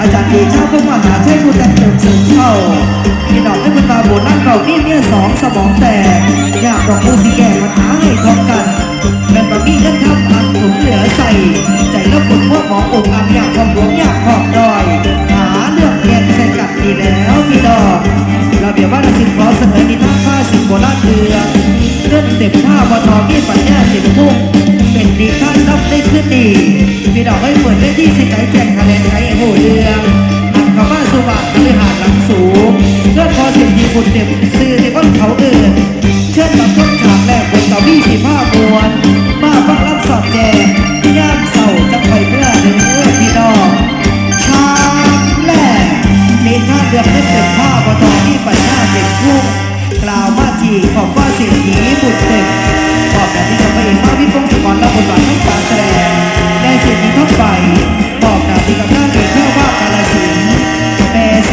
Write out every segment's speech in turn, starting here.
อาจารย์เดชาพวกมหาเทพคุณแต่งเติมสูงเข้าพี่น้องให้คุณตาบนั่งเก่านี่เนี่ยสองสมองแตกอยากดอกมูสิแก่ปัญหาให้ท้องกันเป็นบะมี่เงินทำอันถุงเหลือใส่ ใจแล้วปวดพวกหมออกอันอยากความหลวงอยากขอบดอย หาเรื่องแกนใส่กัดดีแล้วพี่ดอกระเบียบว่าสิบขอเสนอนิทานผ้าสิบโบราณเรือเงินเต็มผ้าบอทอมีปัญญาเต็มพุ่งเป็นดีท่านรับได้ขึ้นดี พี่น้องให้เปิดได้ที่สิไก่แจกคะแนนไทยโหเรืองหันเข้ามาสุบานคือหาดหลังสูงเพื่อพอสิ่งที่คุณเต็มซื้อที่ก้นเขาเอื่นเชิญกับชมฉากแรกบนต่าบี้สีผ้ามวลมาฟังรับสอดแจกย่ามเสาจะไปเมื่อหนึ่งเมื่อพี่น้องฉากแรกนิทาเรื่องเล่นเต็มผ้าบอทอมีปัญญาเต็มพุ่งกล่าวมาทีขอบว่าเสียงหีบุตรเต็มขอบแบบที่จะไปเองมาวิพงศกรและบทบาทให้ง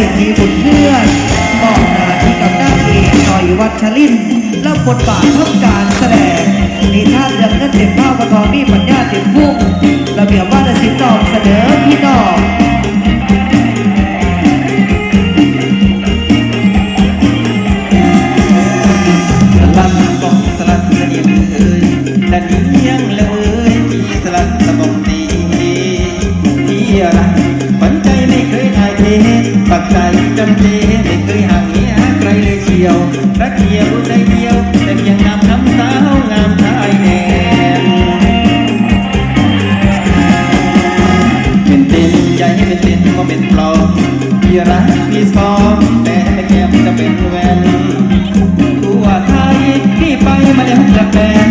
สียงหีบุตรเพื่อนบอกดาที่กับน้าเอกหน่อยวัชรินร์และบทบาททับการแสดงนิทาเรื่องนั้นเต็มภาพปทองมีปัญญาเต็มพุ่งระเบียบว่าจะสินตอบเสนอพี่น้องสลัดกองสลัดเสนียงเอ้ยดันเนียงเลยที่สลัดสะบองตีที่รัก ปักใจจำเจไม่เคยห่างเหียใครเลยเชียวรักเดียวใจเดียว แต่ยงงามน้ำสาวงามชายแนนเป็นเต้นใจให้เป็นเต้นก็เป็นปลอมพี่รักพี่ซ้อมแต่ไม่แก้มจะเป็นแหวนทั่วไทยพี่ไปมาแล้วกระแฟน